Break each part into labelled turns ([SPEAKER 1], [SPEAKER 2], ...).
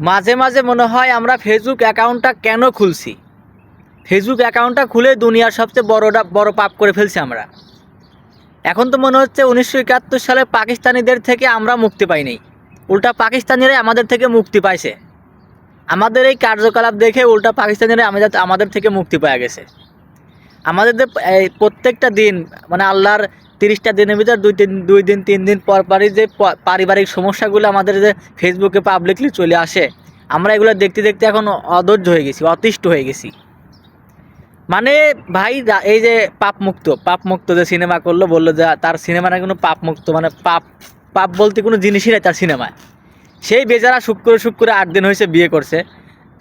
[SPEAKER 1] মাঝে মাঝে মনে হয় আমরা ফেসবুক অ্যাকাউন্টটা কেন খুলছি? ফেসবুক অ্যাকাউন্টটা খুলে দুনিয়ার সবচেয়ে বড়টা, বড় পাপ করে ফেলছি আমরা। এখন তো মনে হচ্ছে উনিশশো একাত্তর সালে পাকিস্তানিদের থেকে আমরা মুক্তি পাইনি। উল্টা পাকিস্তানিরাই আমাদের থেকে মুক্তি পাইছে। আমাদের এই কার্যকলাপ দেখে উল্টা পাকিস্তানিরা আমাদের আমাদের থেকে মুক্তি পাওয়া গেছে। আমাদের প্রত্যেকটা দিন মানে আল্লাহর তিরিশটা দিনের ভিতর দুই তিন দুই দিন, তিন দিন পর পরই যে পারিবারিক সমস্যাগুলো আমাদের যে ফেসবুকে পাবলিকলি চলে আসে, আমরা এগুলো দেখতে দেখতে এখন অধৈর্য হয়ে গেছি, অতিষ্ঠ হয়ে গেছি। মানে ভাই এই যে পাপ মুক্ত পাপ মুক্ত যে সিনেমা করল, বলল যে তার সিনেমাটা কোনো পাপ মুক্ত মানে পাপ পাপ বলতে কোনো জিনিসই নাই তার সিনেমায় সেই বেচারা শুক্র শুক্র আট দিন হয়েছে বিয়ে করছে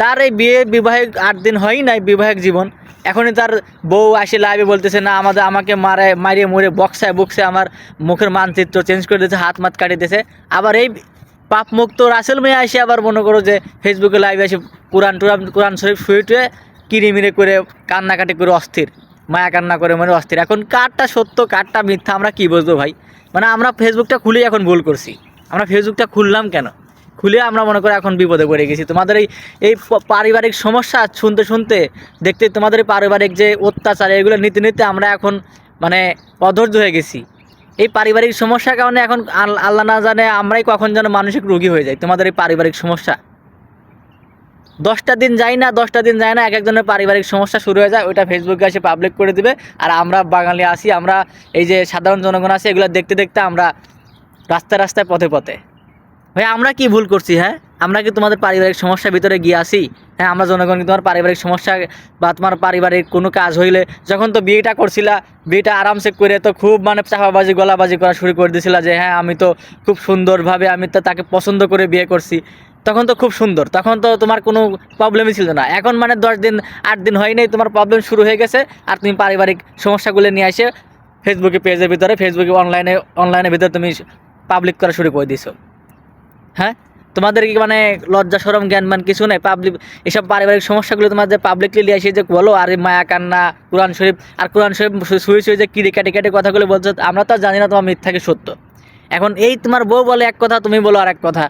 [SPEAKER 1] তার এই বিয়ে বিবাহিক আট দিন হয়ই নাই বিবাহিক জীবন। এখনই তার বউ আসে লাইভে বলতেছে, না, আমাদের, আমাকে মারে, মারিয়ে মুড়ে বক্সায় বক্সে আমার মুখের মানচিত্র চেঞ্জ করে দিয়েছে, হাত মাত কাটিয়ে দিয়েছে। আবার এই পাপ মুক্ত রাসেল মেয়ে আসে আবার মনে করো যে ফেসবুকে লাইভে আসে কোরআন টুরান, কোরআন শরীফ শুয়ে কিরিমিরে করে, কান্নাকাটি করে অস্থির, মায়া কান্না করে মানে অস্থির। এখন কারটা সত্য, কারটা মিথ্যা, আমরা কি বুঝব ভাই? মানে আমরা ফেসবুকটা খুলেই এখন ভুল করছি। আমরা ফেসবুকটা খুললাম কেন? খুলে আমরা মনে করি এখন বিপদে পড়ে গেছি। তোমাদের এই এই পারিবারিক সমস্যা শুনতে শুনতে দেখতে তোমাদের পারিবারিক যে অত্যাচার, এগুলো নিতে নিতে আমরা এখন মানে অধৈর্য হয়ে গেছি। এই পারিবারিক সমস্যার কারণে এখন আল- আল্লাহ না জানে আমরাই কখন যেন মানসিক রোগী হয়ে যাই। তোমাদের এই পারিবারিক সমস্যা? দশটা দিন যাই না, দশটা দিন যায় না, এক একজনের পারিবারিক সমস্যা শুরু হয়ে যায়, ওইটা ফেসবুকে এসে পাবলিক করে দিবে। আর আমরা বাঙালি আসি আমরা এই যে সাধারণ জনগণ আছে, এগুলো দেখতে দেখতে আমরা রাস্তায় রাস্তায় পথে পথে। ভাই, আমরা কি ভুল করছি হ্যাঁ? আমরা কি তোমাদের পারিবারিক সমস্যার ভিতরে গিয়ে আসি হ্যাঁ আমরা জনগণ কি তোমার পারিবারিক সমস্যা বা তোমার পারিবারিক কোনো কাজ হইলে যখন তো বিয়েটা করছিলা, বিয়েটা আরামসে করে তো খুব মানে চাপাবাজি, গলাবাজি করা শুরু করে দিয়েছিলা যে হ্যাঁ আমি তো খুব সুন্দরভাবে আমি তো তাকে পছন্দ করে বিয়ে করছি। তখন তো খুব সুন্দর, তখন তো তোমার কোনো প্রবলেমই ছিল না। এখন মানে দশ দিন, আট দিন হয় নাই, তোমার প্রবলেম শুরু হয়ে গেছে আর তুমি পারিবারিক সমস্যাগুলো নিয়ে এসে ফেসবুকে পেজের ভিতরে ফেসবুকে অনলাইনে অনলাইনের ভিতরে তুমি পাবলিক করা শুরু করে দিছো। হ্যাঁ? তোমাদের কি মানে লজ্জা সরম জ্ঞান, মান কিছু নেই? পাবলিক এসব পারিবারিক সমস্যাগুলো তোমার যে পাবলিকলি নিয়ে এসে যে বলো, আর মায়া, কান্না, কোরআন শরীফ, আর কোরআন শরীফ শুয়ে শুয়ে যে কিরে কাটে কাটে কথাগুলো বলছো, আমরা তো জানি না তোমার মিথ্যাকে সত্য। এখন এই তোমার বউ বলে এক কথা, তুমি বলো আর এক কথা।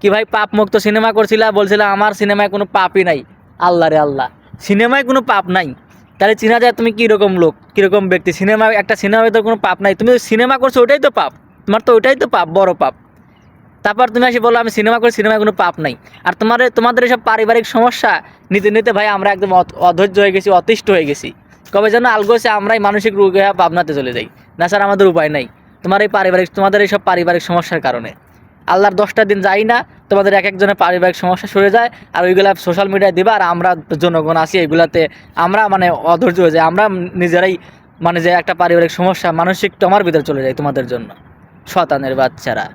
[SPEAKER 1] কি ভাই, পাপ মুক্ত সিনেমা করছিলা, বলছিলা আমার সিনেমায় কোনো পাপই নাই। আল্লাহ রে আল্লাহ। সিনেমায় কোনো পাপ নাই। তাহলে চিনা যায় তুমি কীরকম লোক, কীরকম ব্যক্তি? সিনেমা একটা সিনেমায় তো কোনো পাপ নাই। তুমি সিনেমা করছ, ওটাই তো পাপ। তোমার তো ওটাই তো পাপ, বড় পাপ। তারপর তুমি এসে বলো, আমি সিনেমা করি সিনেমায় কোনো পাপ নাই। আর তোমার, তোমাদের এসব পারিবারিক সমস্যা নিতে নিতে ভাই আমরা একদম অধৈর্য হয়ে গেছি, অতিষ্ঠ হয়ে গেছি। কবে যেন আলগোছে আমরাই মানসিক রোগে পাবনাতে চলে যাই। না স্যার, আমাদের উপায় নাই। তোমার এই পারিবারিক, তোমাদের এইসব পারিবারিক সমস্যার কারণে। আল্লাহর দশটা দিন যাই না, তোমাদের এক একজনের পারিবারিক সমস্যা সরে যায়, আর ওইগুলা সোশ্যাল মিডিয়ায় দিবা, আর আমরা জনগণ আসি এগুলাতে আমরা মানে অধৈর্য হয়ে যাই। আমরা নিজেরাই মানে যে একটা পারিবারিক সমস্যা, মানসিক তোমার ভিতরে চলে যায় তোমাদের জন্য। শতানের বাচ্চারা।